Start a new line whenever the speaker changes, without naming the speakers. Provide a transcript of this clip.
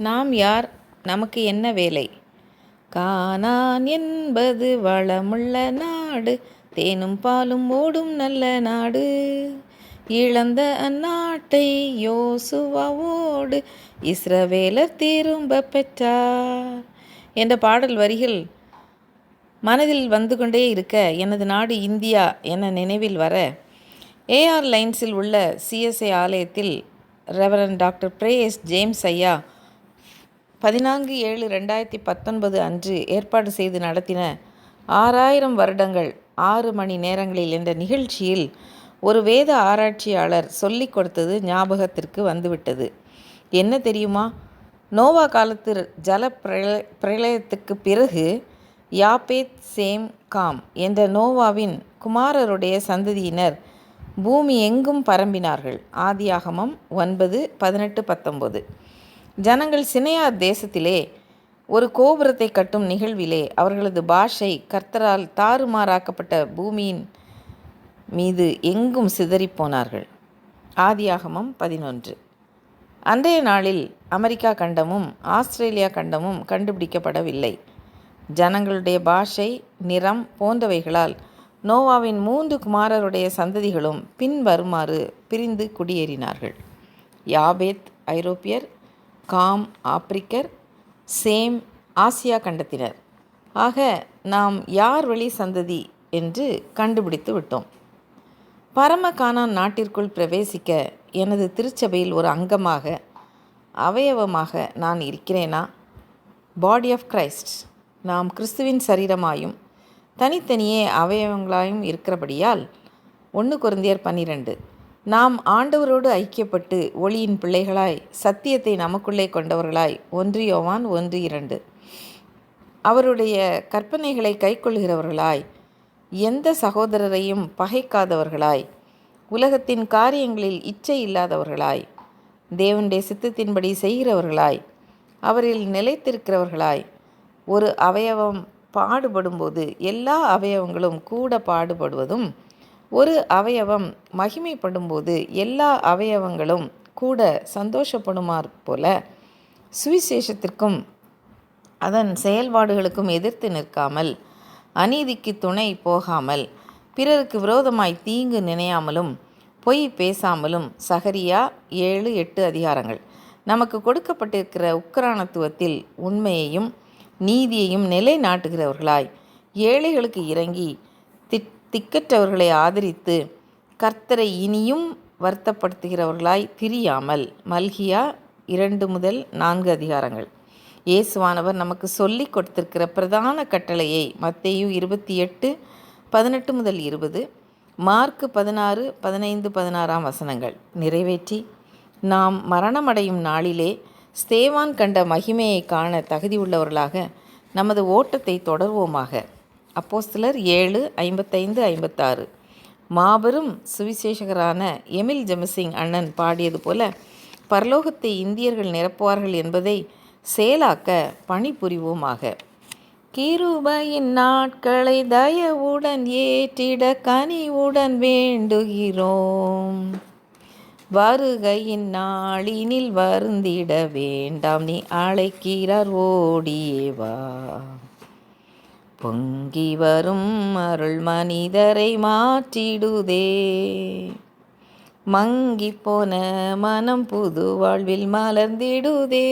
நாம் யார்? நமக்கு என்ன வேலை? கானான் என்பது வளமுள்ள நாடு தேனும் பாலும் ஓடும் நல்ல நாடு. இழந்த அந்நாட்டை யோசுவாவோடு இஸ்ரவேலர் திரும்ப பெற்றார். என்ற பாடல் வரிகள் மனதில் வந்து கொண்டே இருக்க எனது நாடு இந்தியா என நினைவில் வர ஏஆர் லைன்ஸில் உள்ள சிஎஸ்ஐ ஆலயத்தில் ரெவரன் டாக்டர் பிரேஎஸ் ஜேம்ஸ் ஐயா பதினான்கு ஏழு ரெண்டாயிரத்தி பத்தொன்பது அன்று ஏற்பாடு செய்து நடத்தின ஆறாயிரம் வருடங்கள் ஆறு மணி நேரங்களில் என்ற நிகழ்ச்சியில் ஒரு வேத ஆராய்ச்சியாளர் சொல்லிக் கொடுத்தது ஞாபகத்திற்கு வந்துவிட்டது. என்ன தெரியுமா? நோவா காலத்து ஜல பிரள பிரளயத்துக்கு பிறகு யாபேத் சேம் காம் என்ற நோவாவின் குமாரருடைய சந்ததியினர் பூமி எங்கும் பரம்பினார்கள். ஆதியாகமம் ஒன்பது பதினெட்டு பத்தொம்பது ஜனங்கள் சினையார் தேசத்திலே ஒரு கோபுரத்தை கட்டும் நிகழ்விலே அவர்களது பாஷை கர்த்தரால் தாறுமாறாக்கப்பட்ட பூமியின் மீது எங்கும் சிதறிப்போனார்கள். ஆதியாகமம் பதினொன்று. அன்றைய நாளில் அமெரிக்கா கண்டமும் ஆஸ்திரேலியா கண்டமும் கண்டுபிடிக்கப்படவில்லை. ஜனங்களுடைய பாஷை நிறம் போன்றவைகளால் நோவாவின் மூன்று குமாரருடைய சந்ததிகளும் பின்வருமாறு பிரிந்து குடியேறினார்கள். யாபேத் ஐரோப்பியர் காம் ஆப்பிரிக்கர் சேம் ஆசியா கண்டத்தினர். ஆக நாம் யார் வழி சந்ததி என்று கண்டுபிடித்து விட்டோம். பரமகானான் நாட்டிற்குள் பிரவேசிக்க எனது திருச்சபையில் ஒரு அங்கமாக அவயவமாக நான் இருக்கிறேனா? பாடி ஆஃப் கிரைஸ்ட் நாம் கிறிஸ்துவின் சரீரமாயும் தனித்தனியே அவயவங்களாயும் இருக்கிறபடியால் ஒன்று குருந்தியர் பன்னிரெண்டு. நாம் ஆண்டவரோடு ஐக்கியப்பட்டு ஒளியின் பிள்ளைகளாய் சத்தியத்தை நமக்குள்ளே கொண்டவர்களாய் ஒன்று யோவான் ஒன்று இரண்டு. அவருடைய கற்பனைகளை கைக்கொள்கிறவர்களாய் எந்த சகோதரரையும் பகைக்காதவர்களாய் உலகத்தின் காரியங்களில் இச்சை இல்லாதவர்களாய் தேவனுடைய சித்தத்தின்படி செய்கிறவர்களாய் அவரில் நிலைத்திருக்கிறவர்களாய் ஒரு அவயவம் பாடுபடும்போது எல்லா அவயவங்களும் கூட பாடுபடுவதும் ஒரு அவயவம் மகிமைப்படும்போது எல்லா அவயவங்களும் கூட சந்தோஷப்படுமாற் போல சுவிசேஷத்திற்கும் அதன் செயல்பாடுகளுக்கும் எதிர்த்து நிற்காமல் அநீதிக்கு துணை போகாமல் பிறருக்கு விரோதமாய் தீங்கு நினையாமலும் பொய் பேசாமலும் சகரியா ஏழு எட்டு அதிகாரங்கள். நமக்கு கொடுக்கப்பட்டிருக்கிற உக்கரானத்துவத்தில் உண்மையையும் நீதியையும் நிலைநாட்டுகிறவர்களாய் ஏழைகளுக்கு இறங்கி திக்கற்றவர்களை ஆதரித்து கர்த்தரை இனியும் வருத்தப்படுத்துகிறவர்களாய் திரியாமல் மல்கியா இரண்டு முதல் நான்கு அதிகாரங்கள். இயேசுவானவர் நமக்கு சொல்லி கொடுத்திருக்கிற பிரதான கட்டளையை மத்தேயு இருபத்தி எட்டு பதினெட்டு முதல் இருபது மார்க்கு பதினாறு பதினைந்து பதினாறாம் வசனங்கள். நிறைவேற்றி நாம் மரணமடையும் நாளிலே ஸ்தேவான் கண்ட மகிமையை காண தகுதியுள்ளவர்களாக நமது ஓட்டத்தை தொடர்வோமாக. அப்போஸ்தலர் ஏழு ஐம்பத்தைந்து ஐம்பத்தாறு. மாபெரும் சுவிசேஷகரான எமில் ஜெமசிங் அண்ணன் பாடியது போல பரலோகத்தை இந்தியர்கள் நிரப்புவார்கள் என்பதை செயலாக்க பணிபுரிவோமாக. கிருபையின் நாட்களை தயவுடன் ஏற்றிட கனிவுடன் வேண்டுகிறோம். வருகையின் நாளினில் வருந்திட வேண்டாம். நீ அழைக்கிறார் ஓடியேவா பொங்கி வரும் அருள் மனிதரை மாற்றிடுதே. மங்கி போன மனம் புது வாழ்வில் மலர்ந்திடுதே.